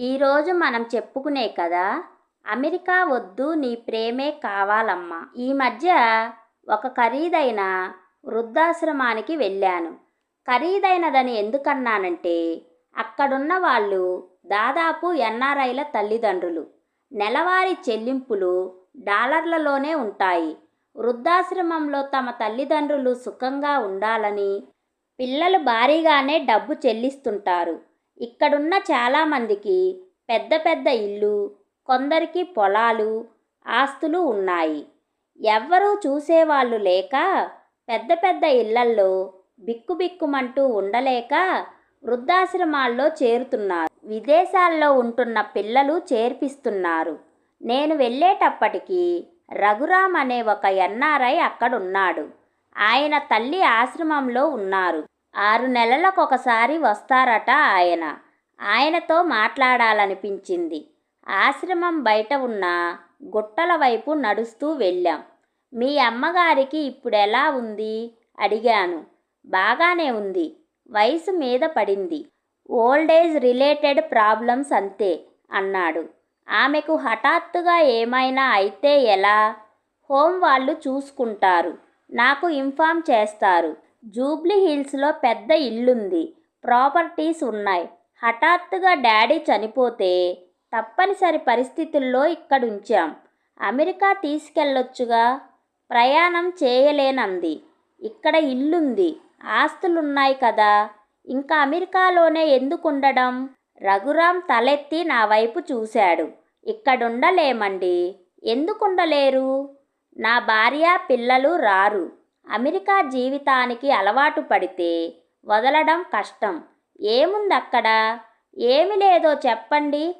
ఈరోజు మనం చెప్పుకునే కదా అమెరికా వద్దు నీ ప్రేమే కావాలమ్మా. ఈ మధ్య ఒక ఖరీదైన వృద్ధాశ్రమానికి వెళ్ళాను. ఖరీదైనదని ఎందుకన్నానంటే అక్కడున్న వాళ్ళు దాదాపు ఎన్ఆర్ఐల తల్లిదండ్రులు. నెలవారీ చెల్లింపులు డాలర్లలోనే ఉంటాయి. వృద్ధాశ్రమంలో తమ తల్లిదండ్రులు సుఖంగా ఉండాలని పిల్లలు భారీగానే డబ్బు చెల్లిస్తుంటారు. ఇక్కడున్న చాలామందికి పెద్ద పెద్ద ఇల్లు కొందరికి పొలాలు ఆస్తులు ఉన్నాయి. ఎవ్వరూ చూసేవాళ్ళు లేక పెద్ద పెద్ద ఇళ్ళల్లో బిక్కుబిక్కుమంటూ ఉండలేక వృద్ధాశ్రమాల్లో చేరుతున్నారు. విదేశాల్లో ఉంటున్న పిల్లలు చేర్పిస్తున్నారు. నేను వెళ్ళేటప్పటికి రఘురామ్ అనే ఒక ఎన్ఆర్ఐ అక్కడున్నాడు. ఆయన తల్లి ఆశ్రమంలో ఉన్నారు. ఆరు నెలలకొకసారి వస్తారట ఆయన. ఆయనతో మాట్లాడాలనిపించింది. ఆశ్రమం బయట ఉన్న గుట్టల వైపు నడుస్తూ వెళ్ళాం. మీ అమ్మగారికి ఇప్పుడు ఎలా ఉంది? అడిగాను. బాగానే ఉంది. వయసు మీద పడింది. ఓల్డ్ ఏజ్ రిలేటెడ్ ప్రాబ్లమ్స్ అంతే అన్నాడు. ఆమెకు హఠాత్తుగా ఏమైనా అయితే ఎలా? హోమ్ వాళ్ళు చూసుకుంటారు. నాకు ఇన్ఫామ్ చేస్తారు. జూబ్లీ హిల్స్లో పెద్ద ఇల్లుంది. ప్రాపర్టీస్ ఉన్నాయి. హఠాత్తుగా డాడీ చనిపోతే తప్పనిసరి పరిస్థితుల్లో ఇక్కడుంచాం. అమెరికా తీసుకెళ్ళొచ్చుగా. ప్రయాణం చేయలేనంది. ఇక్కడ ఇల్లుంది. ఆస్తులున్నాయి కదా. ఇంకా అమెరికాలోనే ఎందుకు ఉండడం తలెత్తి నా వైపు చూశాడు. ఇక్కడుండలేమండి. ఎందుకుండలేరు? నా భార్య పిల్లలు రారు. అమెరికా జీవితానికి అలవాటు పడితే వదలడం కష్టం. ఏముందక్కడ? ఏమి లేదో చెప్పండి.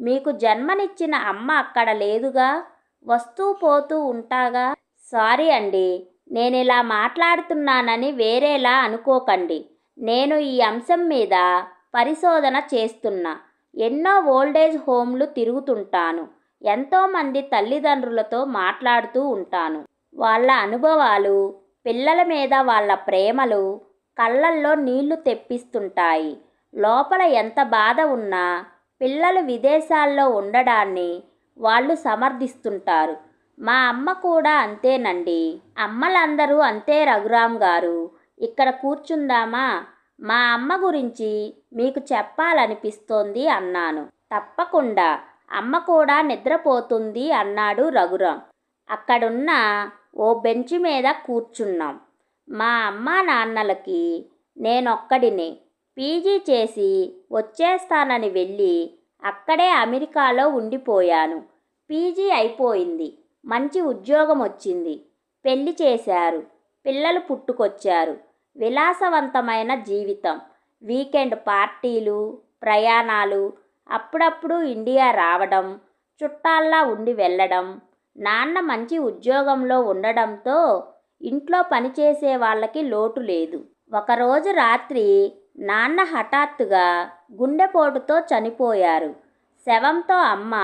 మీకు జన్మనిచ్చిన అమ్మ అక్కడ లేదుగా? వస్తూ పోతూ ఉంటాగా? సారీ అండి నేను ఇలా మాట్లాడుతున్నానని వేరేలా అనుకోకండి. నేను ఈ అంశం మీద పరిశోధన చేస్తున్నా. ఎన్నో ఓల్డేజ్ హోమ్లు తిరుగుతుంటాను. ఎంతోమంది తల్లిదండ్రులతో మాట్లాడుతూ ఉంటాను. వాళ్ళ అనుభవాలు పిల్లల మీద వాళ్ళ ప్రేమలు కళ్ళల్లో నీళ్ళు తెప్పిస్తుంటాయి. లోపల ఎంత బాధ ఉన్నా పిల్లలు విదేశాల్లో ఉండడాన్ని వాళ్ళు సమర్థిస్తుంటారు. మా అమ్మ కూడా అంతేనండి. అమ్మలందరూ అంతే రఘురామ్ గారు. ఇక్కడ కూర్చుందామా? మా అమ్మ గురించి మీకు చెప్పాలనిపిస్తోంది అన్నాను. తప్పకుండా. అమ్మ కూడా నిద్రపోతుంది అన్నాడు రఘురామ్. అక్కడున్న ఓ బెంచ్ మీద కూర్చున్నాం. మా అమ్మా నాన్నలకి నేనొక్కడినే. పీజీ చేసి వచ్చేస్తానని వెళ్ళి అక్కడే అమెరికాలో ఉండిపోయాను. పీజీ అయిపోయింది. మంచి ఉద్యోగం వచ్చింది. పెళ్ళి చేశారు. పిల్లలు పుట్టుకొచ్చారు. విలాసవంతమైన జీవితం. వీకెండ్ పార్టీలు ప్రయాణాలు అప్పుడప్పుడు ఇండియా రావడం చుట్టాల్లా ఉండి వెళ్ళడం నాన్న మంచి ఉద్యోగంలో ఉండడంతో ఇంట్లో పనిచేసే వాళ్ళకి లోటు లేదు. ఒకరోజు రాత్రి నాన్న హఠాత్తుగా గుండెపోటుతో చనిపోయారు. శవంతో అమ్మ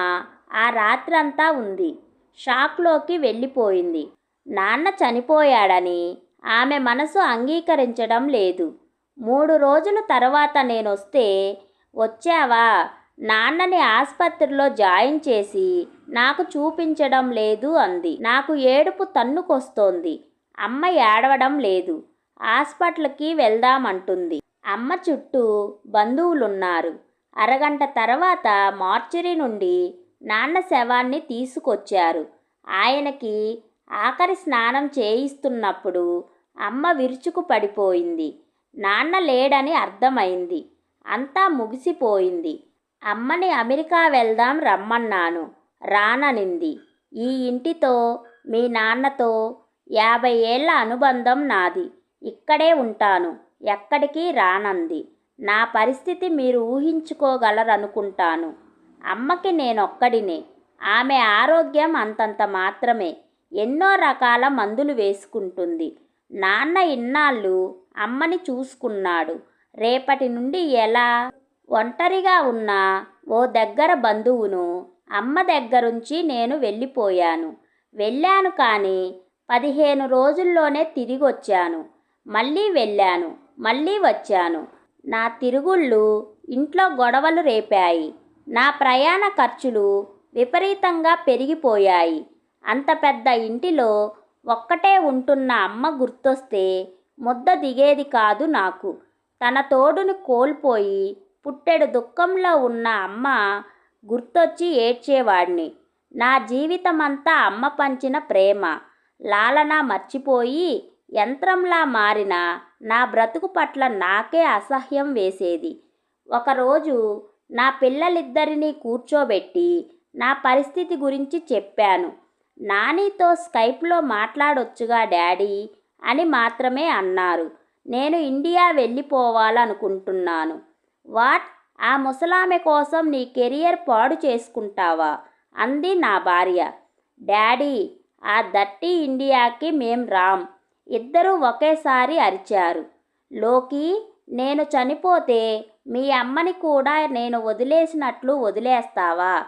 ఆ రాత్రంతా ఉంది. షాక్లోకి వెళ్ళిపోయింది. నాన్న చనిపోయాడని ఆమె మనసు అంగీకరించడం లేదు. మూడు రోజుల తర్వాత నేనొస్తే వచ్చావా? నాన్నని ఆసుపత్రిలో జాయిన్ చేసి నాకు చూపించడం లేదు అంది. నాకు ఏడుపు తన్నుకొస్తోంది. అమ్మ ఏడవడం లేదు. హాస్పిటల్కి వెళ్దామంటుంది. అమ్మ చుట్టూ బంధువులున్నారు. అరగంట తర్వాత మార్చరీ నుండి నాన్న శవాన్ని తీసుకొచ్చారు. ఆయనకి ఆఖరి స్నానం చేయిస్తున్నప్పుడు అమ్మ విరుచుకు పడిపోయింది. నాన్న లేడని అర్థమైంది. అంతా ముగిసిపోయింది. అమ్మని అమెరికా వెళ్దాం రమ్మన్నాను. రాననింది. ఈ ఇంటితో మీ నాన్నతో యాభై ఏళ్ళ అనుబంధం నాది. ఇక్కడే ఉంటాను. ఎక్కడికి రానంది. నా పరిస్థితి మీరు ఊహించుకోగలరనుకుంటాను. అమ్మకి నేనొక్కడినే. ఆమె ఆరోగ్యం అంతంత మాత్రమే. ఎన్నో రకాల మందులు వేసుకుంటుంది. నాన్న ఇన్నాళ్ళు అమ్మని చూసుకున్నాడు. రేపటి నుండి ఎలా ఒంటరిగా ఉన్న ఓ దగ్గర బంధువును అమ్మ దగ్గరుంచి నేను వెళ్ళిపోయాను. వెళ్ళాను కానీ పదిహేను రోజుల్లోనే తిరిగి వచ్చాను మళ్ళీ వెళ్ళాను మళ్ళీ వచ్చాను. నా తిరుగుళ్ళు ఇంట్లో గొడవలు రేపాయి. నా ప్రయాణ ఖర్చులు విపరీతంగా పెరిగిపోయాయి. అంత పెద్ద ఇంటిలో ఒక్కటే ఉంటున్న అమ్మ గుర్తొస్తే ముద్ద దిగేది కాదు నాకు. తన తోడుని కోల్పోయి పుట్టెడు దుఃఖంలో ఉన్న అమ్మ గుర్తొచ్చి ఏడ్చేవాడిని. నా జీవితమంతా అమ్మ పంచిన ప్రేమ. లాలన మర్చిపోయి యంత్రంలా మారిన నా బ్రతుకు పట్ల నాకే అసహ్యం వేసేది. ఒకరోజు నా పిల్లలిద్దరినీ కూర్చోబెట్టి నా పరిస్థితి గురించి చెప్పాను. నానితో స్కైప్లో మాట్లాడొచ్చుగా డాడీ అని మాత్రమే అన్నారు. నేను ఇండియా వెళ్ళిపోవాలనుకుంటున్నాను. వాట్ ఆ ముసలామె కోసం నీ కెరియర్ పాడు చేసుకుంటావా? అంది నా భార్య. డాడీ ఆ దట్టి ఇండియాకి మేం రామ్ ఇద్దరూ ఒకేసారి అరిచారు. లోకి నేను చనిపోతే మీ అమ్మని కూడా నేను వదిలేసినట్లు వదిలేస్తావా?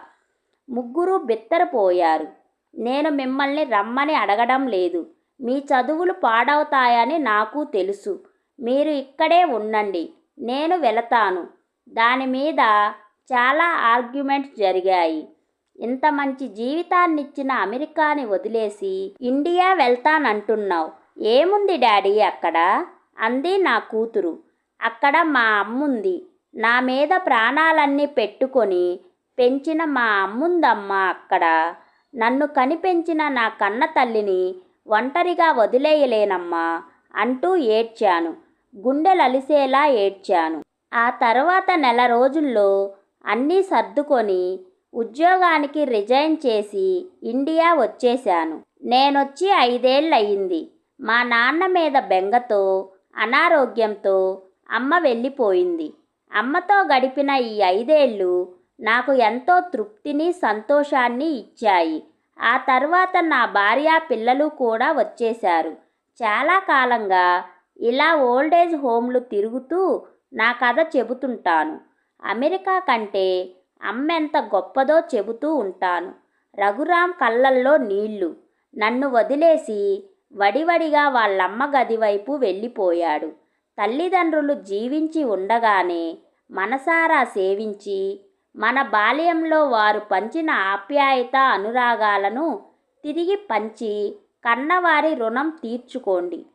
ముగ్గురు బిత్తరపోయారు. నేను మిమ్మల్ని రమ్మని అడగడం లేదు. మీ చదువులు పాడవుతాయని నాకు తెలుసు. మీరు ఇక్కడే ఉండండి. నేను వెళతాను. దాని మీద చాలా ఆర్గ్యుమెంట్స్ జరిగాయి. ఇంత మంచి జీవితాన్నిచ్చిన అమెరికాని వదిలేసి ఇండియా వెళ్తానంటున్నావు. ఏముంది డాడీ అక్కడ? అంది నా కూతురు. అక్కడ మా అమ్ముంది. నా మీద ప్రాణాలన్నీ పెట్టుకొని పెంచిన మా అమ్ముందమ్మా అక్కడ. నన్ను కనిపెంచిన నా కన్న తల్లిని ఒంటరిగా వదిలేయలేనమ్మా అంటూ ఏడ్చాను. గుండెలలిసేలా ఏడ్చాను. ఆ తర్వాత నెల రోజుల్లో అన్నీ సర్దుకొని ఉద్యోగానికి రిజైన్ చేసి ఇండియా వచ్చేశాను. నేనొచ్చి ఐదేళ్ళయింది. మా నాన్న మీద బెంగతో అనారోగ్యంతో అమ్మ వెళ్ళిపోయింది. అమ్మతో గడిపిన ఈ ఐదేళ్ళు నాకు ఎంతో తృప్తిని సంతోషాన్ని ఇచ్చాయి. ఆ తర్వాత నా భార్య పిల్లలు కూడా వచ్చేశారు. చాలా కాలంగా ఇలా ఓల్డేజ్ హోమ్లు తిరుగుతూ నా కథ చెబుతుంటాను. అమెరికా కంటే అమ్మెంత గొప్పదో చెబుతూ ఉంటాను. రఘురాం కళ్ళల్లో నీళ్ళు నన్ను వదిలేసి వడివడిగా వాళ్ళమ్మ గది వైపు వెళ్ళిపోయాడు. తల్లిదండ్రులు జీవించి ఉండగానే మనసారా సేవించి మన బాల్యంలో వారు పంచిన ఆప్యాయత అనురాగాలను తిరిగి పంచి కన్నవారి రుణం తీర్చుకోండి.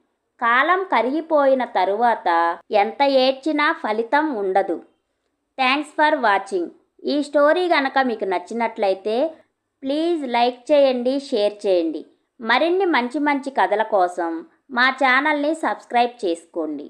కాలం కరిగిపోయిన తరువాత ఎంత ఏడ్చినా ఫలితం ఉండదు. Thanks for watching. ఈ స్టోరీ కనుక మీకు నచ్చినట్లయితే ప్లీజ్ లైక్ చేయండి షేర్ చేయండి. మరిన్ని మంచి మంచి కథల కోసం మా ఛానల్ని సబ్స్క్రైబ్ చేసుకోండి.